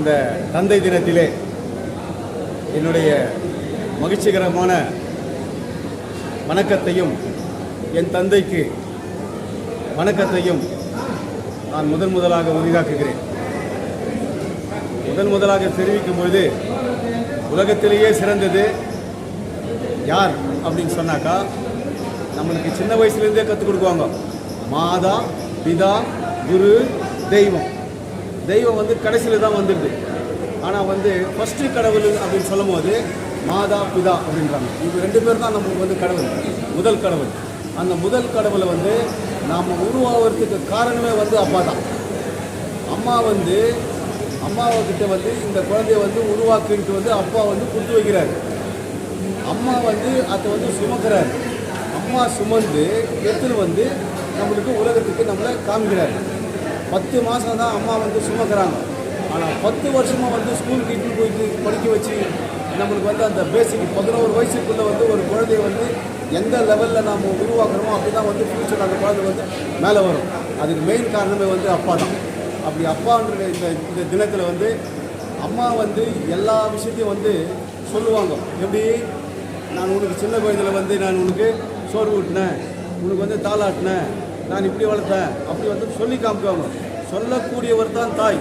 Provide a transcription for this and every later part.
இந்த தந்தை தினத்திலே என்னுடைய மகிழ்ச்சிகரமான வணக்கத்தையும் என் தந்தைக்கு வணக்கத்தையும் நான் முதன் முதலாக உரிதாக்குகிறேன். முதன் முதலாக தெரிவிக்கும் பொழுது உலகத்திலேயே சிறந்தது யார் அப்படின்னு சொன்னாக்கா நம்மளுக்கு சின்ன வயசுலேருந்தே கற்றுக் கொடுக்குவாங்க. மாதா பிதா குரு தெய்வம். தெய்வம் வந்து கடைசியில் தான் வந்துடுது. ஆனால் வந்து ஃபஸ்ட்டு கடவுள் அப்படின்னு சொல்லும் போது மாதா பிதா அப்படின்றாங்க. இது ரெண்டு பேர் தான் நமக்கு வந்து கடவுள் முதல் கடவுள். அந்த முதல் கடவுளை வந்து நாம் உருவாகிறதுக்கு காரணமே வந்து அப்பா தான். அம்மா வந்து அம்மாவுக்கிட்ட வந்து இந்த குழந்தைய வந்து உருவாக்கிட்டு வந்து அப்பா வந்து கொடுத்து வைக்கிறாரு. அம்மா வந்து அதை வந்து சுமக்கிறாரு. அம்மா சுமந்து எடுத்துன்னு வந்து நம்மளுக்கு உலகத்துக்கு நம்மளை காமிக்கிறாரு பத்து மாதம் தான் அம்மா வந்து சுமக்கிறாங்க. ஆனால் பத்து வருஷமாக வந்து ஸ்கூலுக்கு இட்டு போயிட்டு படிக்க வச்சு நம்மளுக்கு வந்து அந்த பேசிக் பதினோரு வயசுக்குள்ளே வந்து ஒரு குழந்தைய வந்து எந்த லெவலில் நாம் உருவாக்குறோமோ அப்படி தான் வந்து ஃபியூச்சர் அந்த குழந்தை வந்து மேலே வரும். அதுக்கு மெயின் காரணமே வந்து அப்பா தான். அப்படி அப்பான்ற இந்த இந்த தினத்தில் வந்து அம்மா வந்து எல்லா விஷயத்தையும் வந்து சொல்லுவாங்க. எப்படி? நான் உனக்கு சின்ன வயதில் வந்து நான் உனக்கு சோறு ஊட்டினேன். உனக்கு வந்து தாளாட்டினேன். நான் இப்படி வளர்த்தேன். அப்படி வந்து சொல்லி காமிக்குவாங்க சொல்லக்கூடியவர் தான் தாய்.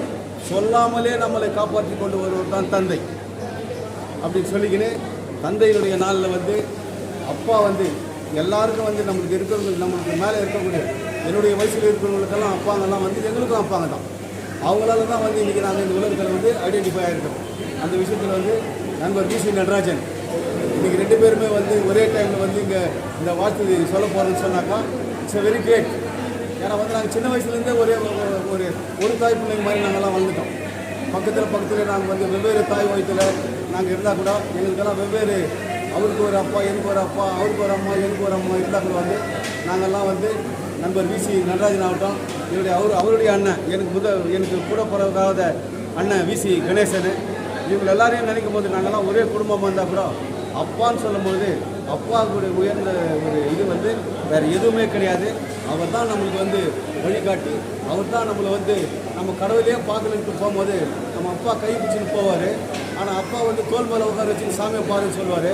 சொல்லாமலே நம்மளை காப்பாற்றி கொண்டு வருவர் தான் தந்தை. அப்படின்னு சொல்லிக்கின்னு தந்தையினுடைய நாளில் வந்து அப்பா வந்து எல்லாருக்கும் வந்து நம்மளுக்கு இருக்கிறவங்க நம்மளுக்கு மேலே இருக்கக்கூடிய என்னுடைய வயசில் இருக்கிறவங்களுக்கெல்லாம் அப்பாங்கெல்லாம் வந்து எங்களுக்கும் அப்பாங்க தான் அவங்களால தான் வந்து இன்றைக்கி நாங்கள் இந்த உலகத்தில் வந்து ஐடென்டிஃபை ஆகிருக்கோம் அந்த விஷயத்தில் வந்து நண்பர் பி சி நடராஜன் இன்றைக்கி ரெண்டு பேருமே வந்து ஒரே டைமில் வந்து இங்கே இந்த வார்த்தை சொல்ல போகிறேன்னு சொன்னாக்கா இட்ஸ் வெரி கிரேட் ஏன்னா வந்து நாங்கள் சின்ன வயசுலேருந்தே ஒரே ஒரு- ஒரு தாய் பிள்ளைங்க மாதிரி நாங்கள்லாம் வந்துட்டோம் பக்கத்தில் பக்கத்தில் நாங்கள் வந்து வெவ்வேறு தாய் வயிற்றில் நாங்கள் இருந்தால் கூட எங்களுக்கெல்லாம் வெவ்வேறு அவருக்கு ஒரு அப்பா எனக்கு ஒரு அப்பா அவருக்கு ஒரு அம்மா எனக்கு ஒரு அம்மா இருந்தால் கூட வந்து நாங்கள்லாம் வந்து நண்பர் விசி நடராஜன் ஆகட்டும் என்னுடைய அவர் அவருடைய அண்ணன் எனக்கு முத எனக்கு கூட பிறகாத அண்ணன் விசி கணேசன் இவங்க எல்லாரையும் நினைக்கும் போது நாங்கள்லாம் ஒரே குடும்பமாக இருந்தால் கூட அப்பான்னு சொல்லும்போது அப்பாவுடைய உயர்ந்த ஒரு இது வந்து வேறு எதுவுமே கிடையாது. அவர் தான் நம்மளுக்கு வந்து வழிகாட்டி. அவர் தான் நம்மளை வந்து நம்ம கடவுளையே பார்க்கலன்ட்டு போகும்போது நம்ம அப்பா கை பிடிச்சின்னு போவார். ஆனால் அப்பா வந்து தோல் மேலே உட்கார வச்சு சாமியை பாருன்னு சொல்லுவார்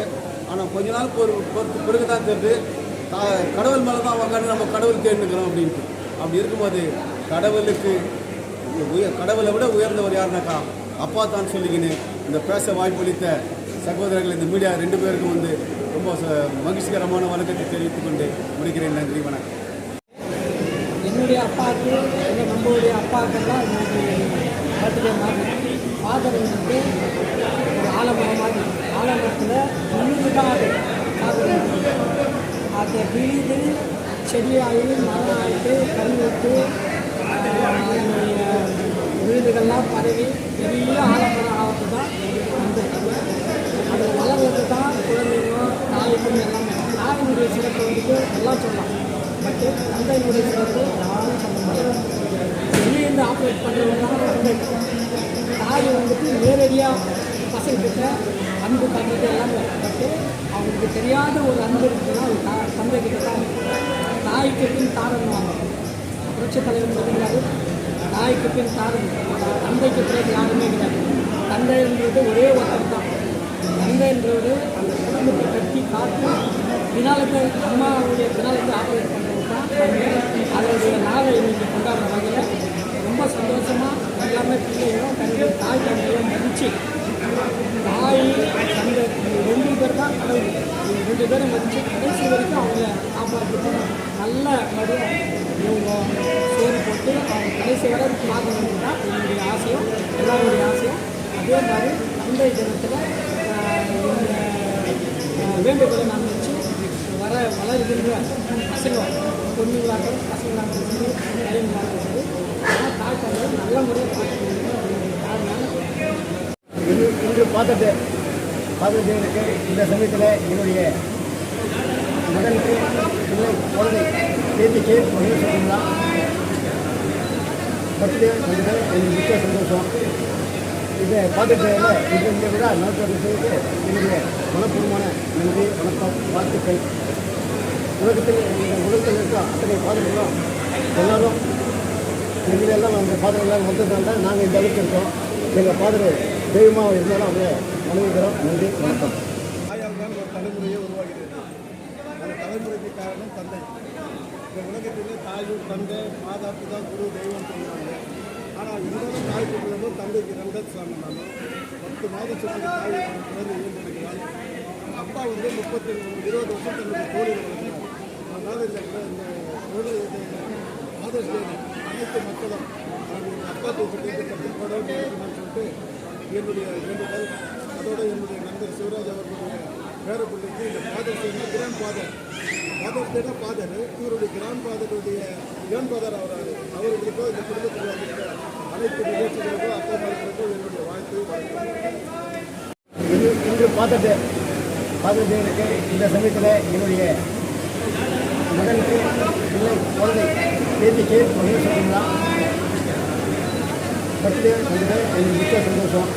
ஆனால் கொஞ்ச நாள் பொறு பொறுத்து பிறகு தான் தெரிஞ்சு கடவுள் மேலே தான் உட்காந்து நம்ம கடவுள் தேர்ந்துக்கிறோம் அப்படின்ட்டு. அப்படி இருக்கும்போது கடவுளுக்கு உயர் கடவுளை விட உயர்ந்தவர் யாருனாக்கா அப்பா தான் சொல்லிக்கின்னு இந்த பேச வாய்ப்பளித்த சகோதரர்கள் இந்த மீடியா ரெண்டு பேருக்கும் வந்து ரொம்ப ச- மகிழ்ச்சிகரமான வணக்கத்தை தெரிவித்துக் கொண்டு முடிக்கிறேன். நன்றி வணக்கம். என்னுடைய அப்பாவுக்கு எங்கள் நம்மளுடைய அப்பாக்கெல்லாம் இன்னைக்கு பர்த்டே மாதிரி ஃபாதர் வந்து ஒரு ஆலமரம் மாதிரி ஆலமரத்தில் விழுது தான் அது ஃபாதர் அதை விழுது செடியாகி மரம் ஆகிட்டு கல் விட்டு அதனுடைய வீடுகள்லாம் பரவி பெரிய ஆலமரம் ஆகிறது தான் வந்து அது வளர்றது தான் குழந்தைங்க நாளைக்கும் எல்லாமே. நாயினுடைய சிறப்பு வந்துட்டு எல்லாம் சொல்லலாம். பட்டு தந்தையினுடைய சிறப்பு யாரும் சொல்ல முடியாது வெளியேருந்து ஆப்ரேட் பண்ணுறவங்க தான் தந்தை தாய் வந்துட்டு நேரடியாக பசங்கிட்ட அன்பு காட்டுறது எல்லாமே பட்டு அவங்களுக்கு தெரியாத ஒரு அன்பு இருக்குன்னா அது தா தந்தை கிட்ட தான் தாய்க்கு பின் தாரன்வாங்க புரட்சி தலைவர் சொல்லுங்கிறாரு தாய்க்கு பின் தாரன் தந்தைக்கு பிறகு யாருமே கிடையாது. தந்தைன்றது ஒரே ஒருத்தர் தான் தந்தைன்றது அந்த குடும்பத்தை கட்டி காத்து பினாலுக்கு அம்மாவுடைய பினாலுக்கு ஆப்ரேட் பண்ணுறது அதனுடைய நாளை இன்னைக்கு கொண்டாடுற வகையில் ரொம்ப சந்தோஷமாக எல்லாமே பிள்ளைகளும் தன்னுடைய தாய் தந்தையும் மதித்து தாய் தந்தை ரெண்டு பேர் தான் கடவுள். ரெண்டு பேரும் மதித்து கடைசி வரைக்கும் அவங்கள காப்பாற்றிட்டு நல்ல வழியாக இவங்க சோறு போட்டு அவங்க கடைசி வரை பார்க்கணுன்னு தான் என்னுடைய ஆசையும் எல்லாருடைய ஆசையும். அதே மாதிரி தந்தை தினத்தில் இந்த வேண்டுகோளை நான் வளர்கின்ற பசங்க பொண்ணுங்களாக பசங்களாக ஆனால் நல்ல முறையில் காரணம் இன்று பார்த்துட்டு பார்த்துட்டு எனக்கு இந்த சமயத்தில் என்னுடைய மகனுக்கு பிள்ளை குழந்தை பேத்திக்கு மகிழ்ச்சி சொல்லுங்களா பர்த்டே வந்தது எனக்கு மிக்க சந்தோஷம் இதை பார்த்துட்டு இது இந்த விழா என்னுடைய மனப்பூர்வமான நன்றி வணக்கம் வாழ்த்துக்கள் உலகத்தில் இந்த உலகத்தில் இருக்க அத்தனை பாதங்களும் எல்லாரும் எங்களெல்லாம் அந்த பாதங்கள்லாம் வந்ததுனால தான் நாங்கள் இந்த அளவுக்கு இருக்கோம் எங்கள் ஃபாதர் தெய்வமாக இருந்தாலும் அவங்க வணங்குகிறோம் நன்றி வணக்கம் தாயால் தான் ஒரு தலைமுறையே உருவாகிறது அந்த தலைமுறைக்கு காரணம் தந்தை இந்த உலகத்திலே தாயும் தந்தை மாதா பிதா குரு தெய்வம் சொல்லுவாங்க ஆனால் இருந்தாலும் தாய் சொல்லும்போது தந்தைக்கு ரெண்டாவது சாமினாலும் பத்து மாதம் சொல்லி தாய் ஒரு குழந்தை அப்பா வந்து முப்பத்தி இருபது வருஷம் தன்னுடைய தோழி வளர்க்கிறார் அதனால் அனைத்து மக்களும் அப்பா பேசிட்டு சொல்லிட்டு என்னுடைய வேண்டுதல் அதோட என்னுடைய நண்பர் சிவராஜ் அவர்களுடைய பேர பிள்ளைக்கு இந்த ஃபாதர் டேனா கிராண்ட் ஃபாதர் ஃபாதர் டேனா ஃபாதர் இவருடைய கிராண்ட் ஃபாதருடைய கிராண்ட் ஃபாதர் அவராரு அவர்களுக்கோ இந்த குடும்பத்தில் அனைத்து நிகழ்ச்சிகளுக்கோ அப்பா மக்களுக்கும் என்னுடைய வாழ்த்து வாழ்த்து இன்று ஃபாதர் டே ஃபாதர் இருக்கு. இந்த சமயத்தில் என்னுடைய மகனுக்கு இல்லை குழந்தை பேத்திக்கு மகிழ் சொல்லுங்களா பத்து வந்தது எனக்கு மிக்க சந்தோஷம்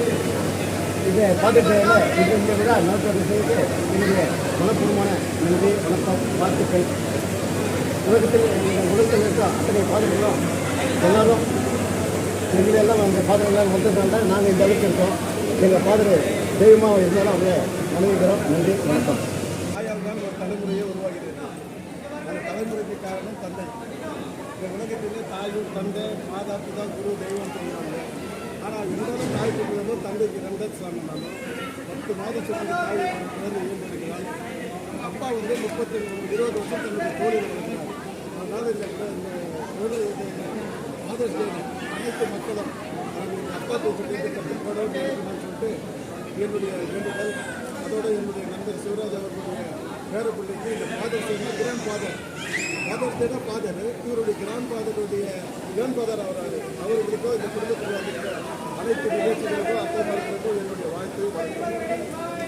இதை பார்த்துட்டு இது இந்த விட நடத்துவது செய்து என்னுடைய மனப்பூர்வமான நன்றி வணக்கம் வாழ்த்துக்கள் உலகத்தில் எங்கள் உலகத்தில் இருக்க அத்தனை பாதங்களும் எல்லாரும் எங்களெல்லாம் அந்த பாதங்கள்லாம் வந்ததுனால நாங்கள் இந்த அளவுக்கு இருக்கோம் எங்கள் ஃபாதர் தெய்வமாக இருந்தாலும் அவங்க வணங்குகிறோம் நன்றி வணக்கம் தாயால் தான் ஒரு தலைமுறையே உருவாகிறது அந்த தலைமுறைக்கு காரணம் தந்தை. இந்த உலகத்திலே தாயும் தந்தை மாதா பிதா குரு தெய்வம் சொல்கிறாங்க ஆனால் இருந்தாலும் தாய் சொல்லும்போது தந்தைக்கு ரெண்டாவது சாமினாலும் பத்து மாதத்துக்கு தாய் குழந்தை இயந்திருக்கிறாள் அப்பா வந்து முப்பத்தி இருபது வருஷம் தன்னுடைய தோழில் வளர்க்கிறார். அதனால் இந்த இந்த தொழில் டே அனைத்து மக்களும் அவங்களுடைய அப்பா பேசிட்டு கற்றுக்கொள்ள சொல்லிட்டு என்னுடைய வேண்டுதல் அதோடு என்னுடைய நண்பர் சிவராஜ் அவர்களுடைய பேரப்பிள்ளைக்கு இந்த ஃபாதர் செய்யணும் கிராண்ட் ஃபாதர் ஃபாதர் தேனா ஃபாதர் இவருடைய கிராண்ட் ஃபாதருடைய கிராண்ட் ஃபாதர் அவராரு. அவர்களுக்கோ இந்த குடும்பத்தில் அனைத்து நிகழ்ச்சிகளுக்கோ அத்தை மருத்துவருக்கோ என்னுடைய வாழ்த்து வாழ்த்து